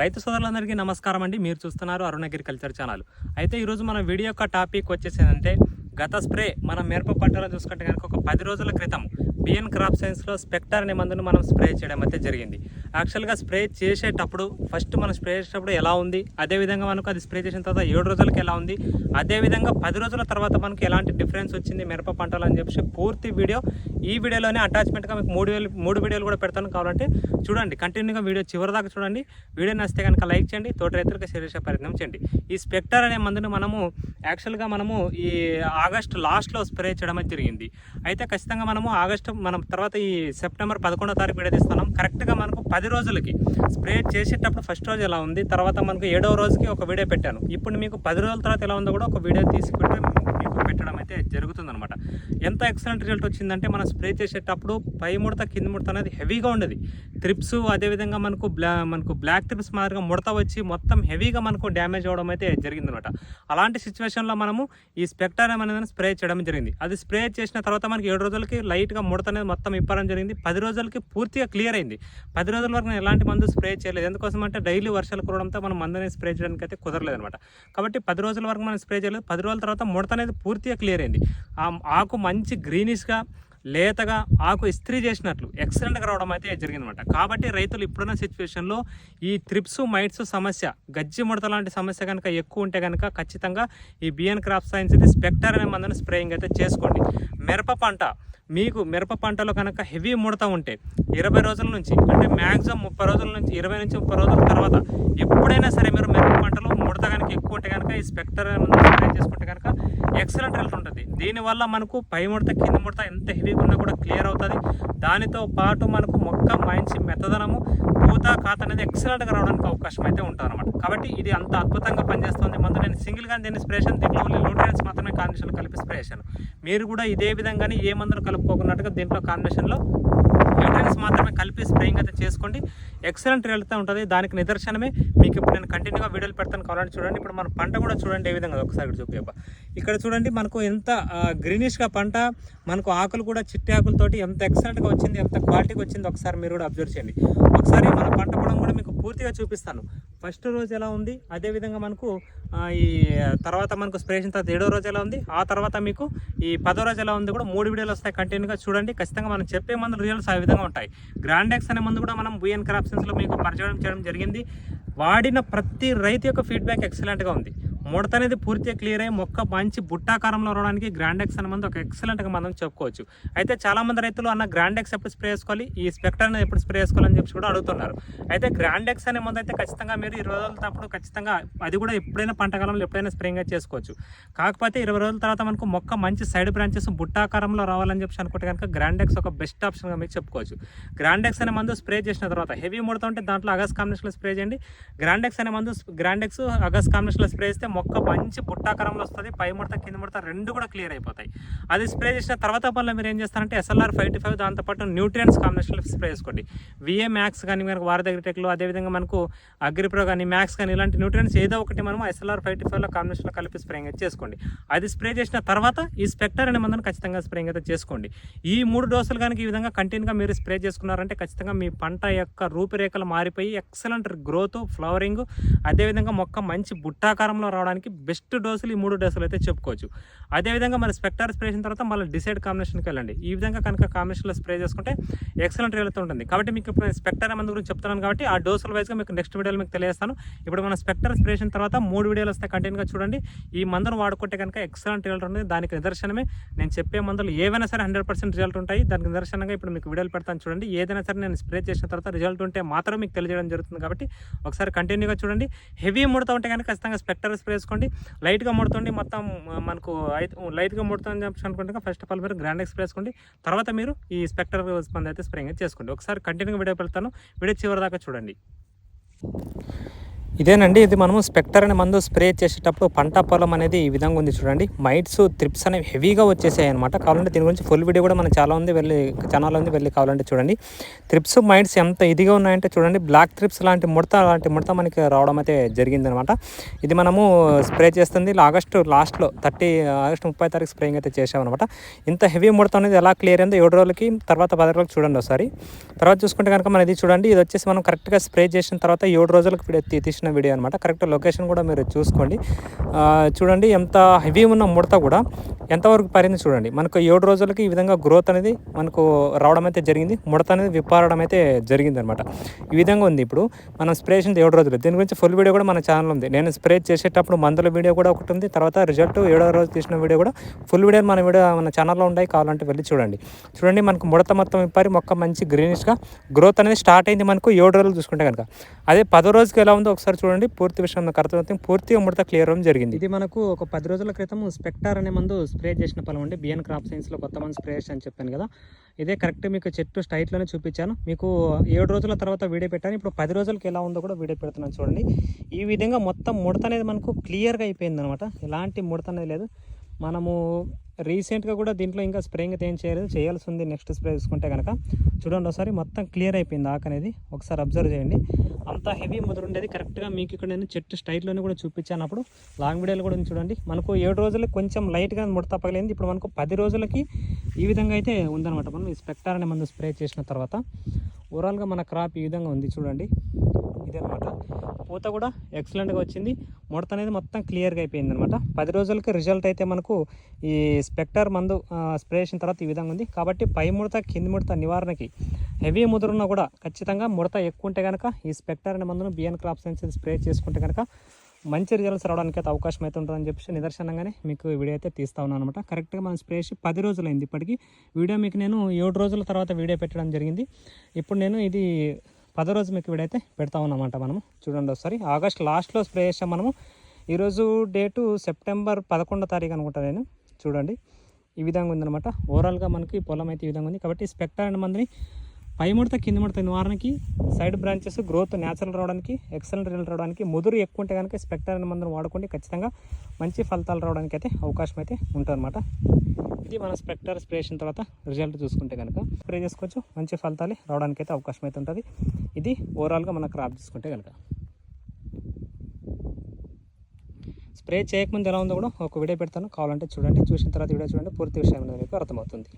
రైతు సోదరులందరికీ నమస్కారం అండి. మీరు చూస్తున్నారు అరుణ అగ్రికల్చర్ ఛానల్. అయితే ఈరోజు మన వీడియో యొక్క టాపిక్ వచ్చేసి ఏంటంటే గత స్ప్రే మన మిరప పంటలో చూసుకుంటే కనుక ఒక పది రోజుల క్రితం బిఎన్ క్రాప్ సైన్స్లో స్పెక్టర్ అనే మందును మనం స్ప్రే చేయడం అయితే జరిగింది. యాక్చువల్గా స్ప్రే చేసేటప్పుడు ఫస్ట్ మనం స్ప్రే చేసేటప్పుడు ఎలా ఉంది? అదేవిధంగా మనకు అది స్ప్రే చేసిన తర్వాత ఏడు రోజులకి ఎలా ఉంది? అదేవిధంగా పది రోజుల తర్వాత మనకి ఎలాంటి డిఫరెన్స్ వచ్చింది మిరప పంటలు అని చెప్పి పూర్తి వీడియో ఈ వీడియోలోనే అటాచ్మెంట్గా మీకు మూడు వేలు మూడు వీడియోలు కూడా పెడతాను కావాలంటే చూడండి కంటిన్యూగా వీడియో చివరి దాకా చూడండి. వీడియో నచ్చితే కనుక లైక్ చేయండి తోటి రైతులకు షేర్ చేసే ప్రయత్నం చేయండి. ఈ స్పెక్టర్ అనే మందును మనము యాక్చువల్గా మనము ఈ ఆగస్టు లాస్ట్లో స్ప్రే చేయడం జరిగింది. అయితే ఖచ్చితంగా మనము ఆగస్టు మనం తర్వాత ఈ సెప్టెంబర్ పదకొండో తారీఖు వీడియో తీస్తున్నాం. కరెక్ట్గా మనకు పది రోజులకి స్ప్రే చేసేటప్పుడు ఫస్ట్ రోజు ఎలా ఉంది తర్వాత మనకు ఏడవ రోజుకి ఒక వీడియో పెట్టాను. ఇప్పుడు మీకు పది రోజుల తర్వాత ఎలా ఉందో కూడా ఒక వీడియో తీసి మీకు పెట్టడం అయితే జరుగుతుందనమాట ఎంత ఎక్సలెంట్ రిజల్ట్ వచ్చిందంటే మనం స్ప్రే చేసేటప్పుడు పై ముడత కింద ముడత అనేది హెవీగా ఉండేది. త్రిప్స్ అదేవిధంగా మనకు బ్లా మనకు బ్లాక్ త్రిప్స్ మాదిరిగా ముడత వచ్చి మొత్తం హెవీగా మనకు డ్యామేజ్ అవ్వడం అయితే జరిగిందనమాట అలాంటి సిచ్యువేషన్లో మనము ఈ స్పెక్టారం అనేది స్ప్రే చేయడం జరిగింది. అది స్ప్రే చేసిన తర్వాత మనకి ఏడు రోజులకి లైట్గా ముడత అనేది మొత్తం ఇప్పడం జరిగింది. పది రోజులకి పూర్తిగా క్లియర్ అయింది. పది రోజుల వరకు నేను ఎలాంటి మందు స్ప్రే చేయలేదు. ఎందుకోసం అంటే డైలీ వర్షాలు కురవడంతో మనం మందుని స్ప్రే చేయడానికి అయితే కుదరలేదు అనమాట కాబట్టి పది రోజుల వరకు మనం స్ప్రే చేయలేదు. పది రోజుల తర్వాత ముడత అనేది పూర్తిగా క్లియర్ అయింది ఆ ఆకు మంచి గ్రీనిష్గా లేతగా ఆకు ఇస్త్రీ చేసినట్లు ఎక్సలెంట్గా రావడం అయితే జరిగిందనమాట కాబట్టి రైతులు ఇప్పుడున్న సిచ్యువేషన్లో ఈ త్రిప్స్ మైట్స్ సమస్య గజ్జి ముడత లాంటి సమస్య కనుక ఎక్కువ ఉంటే కనుక ఖచ్చితంగా ఈ బిఎన్ క్రాప్ సైన్స్ ఇది స్పెక్టర్ అనే మందుని స్ప్రేయింగ్ అయితే చేసుకోండి. మిరప పంట మీకు మిరప పంటలో కనుక హెవీ ముడత ఉంటే ఇరవై రోజుల నుంచి అంటే మ్యాక్సిమం ముప్పై రోజుల నుంచి ఇరవై నుంచి ముప్పై రోజుల తర్వాత ఎప్పుడైనా సరే మీరు మిరప పంటలో ముడత కనుక ఎక్కువ ఉంటే కనుక ఈ స్పెక్టర్ చేసుకుంటే కనుక ఎక్సలెంట్ రిజల్ట్ ఉంటుంది. దీనివల్ల మనకు పై ముడత కింద ముడత ఎంత హెవీగా ఉన్నా కూడా క్లియర్ అవుతుంది. దానితో పాటు మనకు మొక్క మంచి మెత్తదనము పూత కాత అనేది ఎక్సలెంట్గా రావడానికి అవకాశం అయితే ఉంటుంది అనమాట కాబట్టి ఇది అంత అద్భుతంగా పనిచేస్తుంది. మందు నేను సింగిల్గా దీన్ని స్ప్రేషన్ దీంట్లో ఓన్లీ న్యూట్రియన్స్ కాంబినేషన్ కలిపి స్ప్రేషన్ మీరు కూడా ఇదే విధంగానే ఏ మందులు కలుపుకోకున్నట్టుగా దీంట్లో కాంబినేషన్లో న్యూట్రియన్స్ మాత్రమే కలిపి స్ప్రేయింగ్ అయితే చేసుకోండి. ఎక్సలెంట్ రిజల్ట్ ఉంటుంది. దానికి నిదర్శనమే. మీకు ఇప్పుడు నేను కంటిన్యూగా వీడియోలు పెడతాను కావాలని చూడండి. ఇప్పుడు మన పంట కూడా చూడండి ఏ విధంగా ఒకసారి ఇక్కడ ఇక్కడ చూడండి మనకు ఎంత గ్రీనిష్గా పంట మనకు ఆకులు కూడా చిట్టి ఆకులతోటి ఎంత ఎక్సలెంట్గా వచ్చింది ఎంత క్వాలిటీగా వచ్చింది ఒకసారి మీరు కూడా అబ్జర్వ్ చేయండి. ఒకసారి మన పంట పొలం కూడా మీకు పూర్తిగా చూపిస్తాను. ఫస్ట్ రోజు ఎలా ఉంది? అదేవిధంగా మనకు ఈ తర్వాత మనకు స్ప్రే చేసిన తర్వాత ఏడో రోజు ఎలా ఉంది? ఆ తర్వాత మీకు ఈ పదో రోజు ఎలా ఉంది కూడా మూడు వీడియోలు వస్తాయి కంటిన్యూగా చూడండి. ఖచ్చితంగా మనం చెప్పే మందు రిజల్ట్స్ ఆ విధంగా ఉంటాయి. గ్రాండెక్స్ అనే మందు కూడా మనం బుయన్ క్రాప్సెన్స్లో మీకు పరిచయం చేయడం జరిగింది. వాడిన ప్రతి రైతు యొక్క ఫీడ్బ్యాక్ ఎక్సలెంట్గా ఉంది. ముడత అనేది పూర్తిగా క్లియర్ అయ్యి మొక్క మంచి బుట్టాకారంలో రావడానికి గ్రాండెక్స్ అనే మంది ఒక ఎక్సలెంట్గా మనం చెప్పుకోవచ్చు. అయితే చాలా మంది రైతులు అన్న గ్రాండెక్స్ ఎప్పుడు స్ప్రే చేసుకోవాలి? ఈ స్పెక్టర్ అనేది ఎప్పుడు స్ప్రే చేసుకోవాలని చెప్పి కూడా అడుగుతున్నారు. అయితే గ్రాండెక్స్ అనే మందు అయితే ఖచ్చితంగా మీరు ఇరవై రోజుల తప్పుడు ఖచ్చితంగా అది కూడా ఎప్పుడైనా పంటకాలంలో ఎప్పుడైనా స్ప్రేయింగ్ చేసుకోవచ్చు. కాకపోతే ఇరవై రోజుల తర్వాత మనకు మొక్క మంచి సైడ్ బ్రాంచెస్ బుట్టాకారంలో రావాలని చెప్పి అనుకుంటే కనుక గ్రాండెక్స్ ఒక బెస్ట్ ఆప్షన్గా మీకు చెప్పుకోవచ్చు. గ్రాండెక్స్ అనే మందు స్ప్రే చేసిన తర్వాత హెవీ ముడత ఉంటే దాంట్లో అగస్ కాంబినేషన్లో స్ప్రే చేయండి. గ్రాండెక్స్ అనే మందు గ్రాండెక్స్ అగస్ కాంబినేషన్లో స్ప్రే చేస్తే మొక్క మంచి బుట్టాకారంలో వస్తుంది పై ముడత కింద ముడత రెండు కూడా క్లియర్ అయిపోతాయి. అది స్ప్రే చేసిన తర్వాత పనులు మీరు ఏం చేస్తారంటే ఎస్ఎల్ఆర్ ఫైవ్ టు ఫైవ్ దాంతోపాటు న్యూట్రియన్స్ కాంబినేషన్లో స్ప్రే చేసుకోండి. విఏ మ్యాక్స్ కానీ మనకు వారి దగ్గర టెక్లో అదేవిధంగా మనకు అగ్రిప్రో కానీ మ్యాక్స్ కానీ ఇలాంటి న్యూట్రియన్స్ ఏదో ఒకటి మనం ఎస్ఎల్ఆర్ ఫైవ్ టు ఫైవ్లో కాంబినేషన్లో కలిపి స్ప్రేయింగ్ అయితే చేసుకోండి. అది స్ప్రే చేసిన తర్వాత ఈ స్పెక్టర్ అనే మందును ఖచ్చితంగా స్ప్రేయింగ్ అయితే చేసుకోండి. ఈ మూడు డోసులు కనుక ఈ విధంగా కంటిన్యూగా మీరు స్ప్రే చేసుకున్నారంటే ఖచ్చితంగా మీ పంట యొక్క రూపురేఖలు మారిపోయి ఎక్సలెంట్ గ్రోత్ ఫ్లవరింగ్ అదేవిధంగా మొక్క మంచి బుట్టాకారంలో రావడం రావడానికి బెస్ట్ డోసులు ఈ మూడు డోసులు అయితే చెప్పుకోవచ్చు. అదేవిధంగా మన స్పెక్టార్ స్ప్రే చేసిన తర్వాత మళ్ళీ డిసైడ్ కాంబినేషన్కి వెళ్ళండి. ఈ విధంగా కనుక కాంబినేషన్లో స్ప్రే చేసుకుంటే ఎక్సలెంట్ రిజల్ట్ ఉంటుంది. కాబట్టి మీకు ఇప్పుడు స్పెక్టర్ మందు గురించి చెప్తున్నాను కాబట్టి ఆ డోసుల వైజ్గా మీకు నెక్స్ట్ వీడియోలో మీకు తెలియజేస్తాను. ఇప్పుడు మన స్పెక్టర్ స్ప్రే చేసిన తర్వాత మూడు వీడియోలు వస్తే కంటిన్యూగా చూడండి. ఈ మందును వాడుకుంటే కనుక ఎక్సలెంట్ రిజల్ట్ ఉంటుంది. దానికి నిదర్శనమే. నేను చెప్పే మందులు ఏవైనా సరే హండ్రెడ్ పర్సెంట్ రిజల్ట్ ఉంటాయి. దానికి నిదర్శనంగా ఇప్పుడు మీకు వీడియోలు పెడతాను చూడండి. ఏదైనా సరే నేను స్ప్రే చేసిన తర్వాత రిజల్ట్ ఉంటే మాత్రం మీకు తెలియజేయడం జరుగుతుంది కాబట్టి ఒకసారి కంటిన్యూగా చూడండి. హెవీ ముడత ఉంటే కనుక ఖచ్చితంగా స్పెక్టర్ స్ప్రే వేసుకోండి. లైట్గా ముడుతుండి. మొత్తం మనకు లైట్గా ముడుతుంది చెప్పి అనుకుంటే ఫస్ట్ ఆఫ్ ఆల్ మీరు గ్రాండ్ ఎక్స్ప్రెస్ వేసుకోండి. తర్వాత మీరు ఈ స్పెక్టర్ స్పంద అయితే స్ప్రేయింగ్ చేసుకోండి. ఒకసారి కంటిన్యూగా వీడియో పెడతాను. వీడియో చివరి దాకా చూడండి. ఇదేనండి ఇది మనము స్పెక్టర్ అనే మందు స్ప్రే చేసేటప్పుడు పంట పొలం అనేది ఈ విధంగా ఉంది చూడండి. మైట్స్ త్రిప్స్ అనేవి హెవీగా వచ్చేసాయి అనమాట కావాలంటే దీని గురించి ఫుల్ వీడియో కూడా మనకు చాలా ఉంది వెళ్ళి ఛానల్ ఉంది వెళ్ళి కావాలంటే చూడండి. త్రిప్స్ మైట్స్ ఎంత ఇదిగా ఉన్నాయంటే చూడండి బ్లాక్ త్రిప్స్ లాంటి ముడత లాంటి ముడత మనకి రావడం అయితే జరిగిందనమాట ఇది మనము స్ప్రే చేస్తుంది. ఆగస్టు లాస్ట్లో థర్టీ ఆగస్టు ముప్పై తారీఖు స్ప్రేయింగ్ అయితే చేసామన్నమాట ఇంత హెవీ ముడత అనేది ఎలా క్లియర్ అయిందో ఏడు రోజులకి తర్వాత పది రోజులకి చూడండి ఒకసారి. తర్వాత చూసుకుంటే కనుక మన ఇది చూడండి ఇది వచ్చేసి మనం కరెక్ట్గా స్ప్రే చేసిన తర్వాత ఏడు రోజులకు తీసిన చేసిన వీడియో అనమాట కరెక్ట్ లొకేషన్ కూడా మీరు చూసుకోండి. చూడండి ఎంత హెవీ ఉన్న ముడత కూడా ఎంతవరకు పారింది చూడండి. మనకు ఏడు రోజులకి ఈ విధంగా గ్రోత్ అనేది మనకు రావడం అయితే జరిగింది. ముడత అనేది విప్పారడం అయితే జరిగింది అనమాట ఈ విధంగా ఉంది ఇప్పుడు. మనం స్ప్రే చేసింది ఏడు రోజులు. దీని గురించి ఫుల్ వీడియో కూడా మన ఛానల్ ఉంది. నేను స్ప్రే చేసేటప్పుడు మందుల వీడియో కూడా ఒకటి ఉంది. తర్వాత రిజల్ట్ ఏడో రోజు తీసిన వీడియో కూడా ఫుల్ వీడియో మన వీడియో మన ఛానల్లో ఉన్నాయి. కావాలంటే వెళ్ళి చూడండి. చూడండి మనకు ముడత మొత్తం విప్పారి. మొక్క మంచి గ్రీనిష్గా గ్రోత్ అనేది స్టార్ట్ అయింది మనకు ఏడు రోజులు చూసుకుంటే కనుక. అదే పదో రోజుకి ఎలా ఉందో ఒకసారి చూడండి పూర్తి విషయం నాకు అర్థమవుతుంది. పూర్తిగా ముడత క్లియర్ అవ్వడం జరిగింది. ఇది మనకు ఒక పది రోజుల క్రితం స్పెక్టార్ అనే మందు స్ప్రే చేసిన పొలం అండి. బిఎన్ క్రాప్ సైన్స్లో కొత్త మంది స్ప్రే చేసి అని చెప్పాను కదా. ఇదే కరెక్ట్ మీకు చెట్టు స్టైట్లోనే చూపించాను. మీకు ఏడు రోజుల తర్వాత వీడియో పెట్టాను. ఇప్పుడు పది రోజులకి ఎలా ఉందో కూడా వీడియో పెడుతున్నాను చూడండి. ఈ విధంగా మొత్తం ముడత అనేది మనకు క్లియర్గా అయిపోయింది అనమాట ఎలాంటి ముడత అనేది లేదు. మనము రీసెంట్గా కూడా దీంట్లో ఇంకా స్ప్రేయింగ్ అయితే ఏం చేయలేదు. చేయాల్సి ఉంది నెక్స్ట్ స్ప్రే చూసుకుంటే కనుక చూడండి ఒకసారి మొత్తం క్లియర్ అయిపోయింది ఆకు అనేది. ఒకసారి అబ్జర్వ్ చేయండి. అంత హెవీ ముదురు ఉండేది. కరెక్ట్గా మీకు ఇక్కడ నేను చెట్టు స్టైల్లోనే కూడా చూపించాను అప్పుడు. లాంగ్ వీడియోలు కూడా చూడండి. మనకు ఏడు రోజులకి కొంచెం లైట్గా ముడత తప్పగలేదు ఇప్పుడు మనకు పది రోజులకి ఈ విధంగా అయితే ఉందనమాట మనం ఈ స్పెక్టార్ అనే మందు స్ప్రే చేసిన తర్వాత. ఓవరాల్గా మన క్రాప్ ఈ విధంగా ఉంది చూడండి. ఇదే పూత కూడా ఎక్సలెంట్గా వచ్చింది. ముడత అనేది మొత్తం క్లియర్గా అయిపోయింది అనమాట పది రోజులకి రిజల్ట్ అయితే మనకు ఈ స్పెక్టర్ మందు స్ప్రే చేసిన తర్వాత ఈ విధంగా ఉంది. కాబట్టి పై ముడత కింది ముడత నివారణకి హెవీ ముదురున్నా కూడా ఖచ్చితంగా ముడత ఎక్కువ ఉంటే కనుక ఈ స్పెక్టర్ అనే మందును బిఎన్ క్రాప్ సైన్స్ స్ప్రే చేసుకుంటే కనుక మంచి రిజల్ట్స్ రావడానికి అయితే అవకాశం అయితే ఉంటుందని చెప్పేసి నిదర్శనంగానే మీకు వీడియో అయితే తీస్తా ఉన్నాను అనమాట కరెక్ట్గా మనం స్ప్రే చేసి పది రోజులు అయింది వీడియో మీకు నేను ఏడు రోజుల తర్వాత వీడియో పెట్టడం జరిగింది. ఇప్పుడు నేను ఇది పదో రోజు మీకు విడైతే పెడతా ఉన్నామంట మనము. చూడండి ఒకసారి. ఆగస్ట్ లాస్ట్లో స్ప్రే చేసాం మనము. ఈరోజు డేటు సెప్టెంబర్ పదకొండో తారీఖు అనుకుంటా నేను. చూడండి. ఈ విధంగా ఉందనమాట ఓవరాల్గా మనకి పొలం అయితే ఈ విధంగా ఉంది. కాబట్టి స్పెక్టర్ అండ్ మందిని పై ముడత కింది ముడత నివారణకి సైడ్ బ్రాంచెస్ గ్రోత్ న్యాచురల్ రావడానికి ఎక్సలెంట్ రిజల్ట్ రావడానికి ముదురు ఎక్కువ ఉంటే కనుక స్పెక్టర్ అనే వాడుకుంటే వాడుకోండి. ఖచ్చితంగా మంచి ఫలితాలు రావడానికి అయితే అవకాశం అయితే ఉంటుందన్నమాట. ఇది మన స్పెక్టర్ స్ప్రే చేసిన తర్వాత రిజల్ట్ చూసుకుంటే కనుక స్ప్రే చేసుకోవచ్చు. మంచి ఫలితాలు రావడానికి అయితే అవకాశం అయితే ఉంటుంది. ఇది ఓవరాల్గా మన క్రాప్ చూసుకుంటే కనుక స్ప్రే చేయకముందు ఎలా ఉందో కూడా ఒక వీడియో పెడతాను. కావాలంటే చూడండి. చూసిన తర్వాత వీడియో చూడండి. పూర్తి విషయం అనేది మీకు అర్థమవుతుంది.